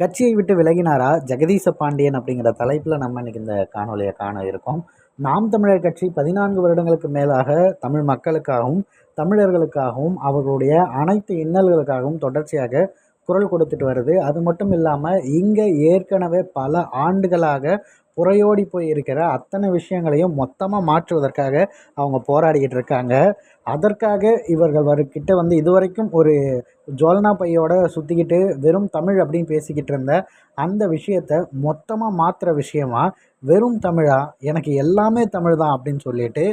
கட்சியை விட்டு விலகினாரா ஜெகதீச பாண்டியன் அப்படிங்கிற தலைப்பில் நம்ம இன்னைக்கு இந்த காணொலியை காண இருக்கோம். நாம் தமிழர் கட்சி பதினான்கு வருடங்களுக்கு மேலாக தமிழ் மக்களுக்காகவும் தமிழர்களுக்காகவும் அவர்களுடைய அனைத்து இன்னல்களுக்காகவும் தொடர்ச்சியாக குரல் கொடுத்துட்டு வருது. அது மட்டும் இல்லாமல் இங்கே ஏற்கனவே பல ஆண்டுகளாக புறையோடி போய் இருக்கிற அத்தனை விஷயங்களையும் மொத்தமாக மாற்றுவதற்காக அவங்க போராடிக்கிட்டு இருக்காங்க. அதற்காக இவர்கள் வர்கிட்ட வந்து இதுவரைக்கும் ஒரு ஜோல்னா பையோட சுற்றிக்கிட்டு வெறும் தமிழ் அப்படின்னு பேசிக்கிட்டு இருந்த அந்த விஷயத்த மொத்தமாக மாற்றுற விஷயமா வெறும் தமிழா? எனக்கு எல்லாமே தமிழ் தான் அப்படின்னு சொல்லிட்டு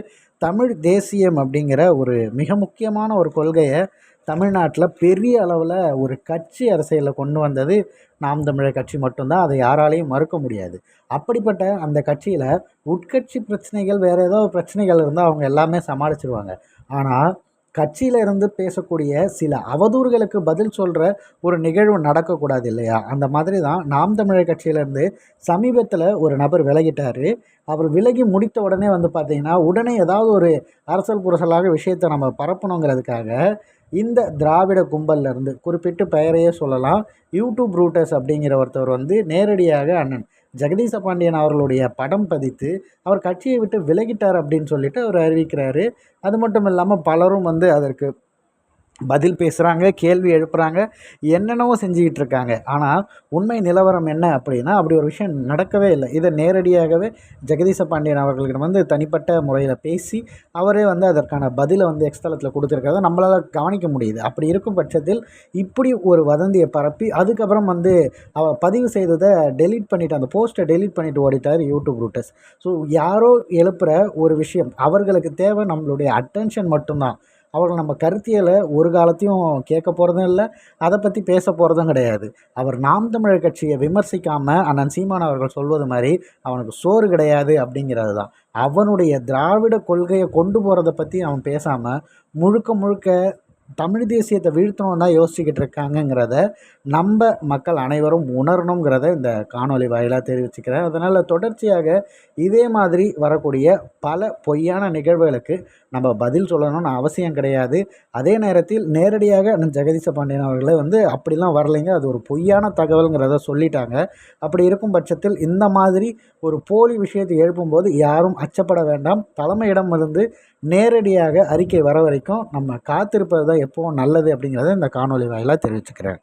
தமிழ் தேசியம் அப்படிங்கிற ஒரு மிக முக்கியமான ஒரு கொள்கையை தமிழ்நாட்டில் பெரிய அளவில் ஒரு கட்சி அரசியலில் கொண்டு வந்தது நாம் தமிழர் கட்சி மட்டும்தான். அதை யாராலையும் மறுக்க முடியாது. அப்படிப்பட்ட அந்த கட்சியில் உட்கட்சி பிரச்சனைகள் வேறு ஏதோ பிரச்சனைகள் இருந்தால் அவங்க எல்லாமே சமாளிச்சிருவாங்க. ஆனால் கட்சியில் இருந்து பேசக்கூடிய சில அவதூறுகளுக்கு பதில் சொல்கிற ஒரு நிகழ்வு நடக்கக்கூடாது இல்லையா? அந்த மாதிரி தான் நாம் தமிழர் கட்சியிலேருந்து சமீபத்தில் ஒரு நபர் விலகிட்டார். அவர் விலகி முடித்த உடனே வந்து பார்த்திங்கன்னா உடனே ஏதாவது ஒரு அரசல் புரசலாக விஷயத்தை நம்ம பரப்பணுங்கிறதுக்காக இந்த திராவிட கும்பல்லேருந்து குறிப்பிட்டு பெயரையே சொல்லலாம். யூடியூப் ரூட்டர்ஸ் அப்படிங்கிற ஒருத்தவர் வந்து நேரடியாக அண்ணன் ஜெகதீச பாண்டியன் அவர்களுடைய படம் பதித்து அவர் கட்சியை விட்டு விலகிட்டார் அப்படின்னு சொல்லிட்டு அவர் அறிவிக்கிறாரு. அது மட்டும் இல்லாமல் பலரும் வந்து அதற்கு பதில் பேசுகிறாங்க கேள்வி எழுப்புகிறாங்க என்னென்னவோ செஞ்சுக்கிட்டு இருக்காங்க. ஆனால் உண்மை நிலவரம் என்ன அப்படின்னா அப்படி ஒரு விஷயம் நடக்கவே இல்லை. இதை நேரடியாகவே ஜெகதீச பாண்டியன் அவர்களிடம் வந்து தனிப்பட்ட முறையில் பேசி அவரே வந்து அதற்கான பதிலை வந்து எக்ஸ்தலத்தில் கொடுத்துருக்கிறத நம்மளால் கவனிக்க முடியுது. அப்படி இருக்கும் பட்சத்தில் இப்படி ஒரு வதந்தியை பரப்பி அதுக்கப்புறம் வந்து அவர் பதிவு செய்ததை டெலீட் பண்ணிவிட்டு அந்த போஸ்ட்டை டெலீட் பண்ணிவிட்டு ஓடிட்டார் யூடியூப் ரூட்டர்ஸ் ஸோ யாரோ எழுப்புகிற ஒரு விஷயம் அவர்களுக்கு தேவை நம்மளுடைய அட்டென்ஷன் மட்டும்தான். அவர்கள் நம்ம கருத்தியலை ஒரு காலத்தையும் கேட்க போகிறதும் இல்லை அதை பற்றி பேச போகிறதும் கிடையாது. அவர் நாம் தமிழர் கட்சியை விமர்சிக்காமல் அண்ணன் சீமான் அவர்கள் சொல்வது மாதிரி அவனுக்கு சோறு கிடையாது அப்படிங்கிறது தான். அவனுடைய திராவிட கொள்கையை கொண்டு போகிறத பற்றி அவன் பேசாமல் முழுக்க முழுக்க தமிழ் தேசியத்தை வீழ்த்தணும் தான் யோசிச்சுக்கிட்டு இருக்காங்கங்கிறத நம்ம மக்கள் அனைவரும் உணரணுங்கிறத இந்த காணொலி வாயிலாக தெரிவிச்சுக்கிறேன். அதனால் தொடர்ச்சியாக இதே மாதிரி வரக்கூடிய பல பொய்யான நிகழ்வுகளுக்கு நம்ம பதில் சொல்லணும்னு அவசியம் கிடையாது. அதே நேரத்தில் நேரடியாக ஜெகதீச பாண்டியன் அவர்களே வந்து அப்படிலாம் வரலைங்க. அது ஒரு பொய்யான தகவலுங்கிறத சொல்லிட்டாங்க. அப்படி இருக்கும் பட்சத்தில் இந்த மாதிரி ஒரு போலி விஷயத்தை எழுப்பும்போது யாரும் அச்சப்பட வேண்டாம். தலைமையிடமிருந்து நேரடியாக அறிக்கை வர வரைக்கும் நம்ம காத்திருப்பது தான் எப்போவும் நல்லது அப்படிங்கிறத இந்த காணொலி வாயிலாக தெரிவிச்சுக்கிறேன்.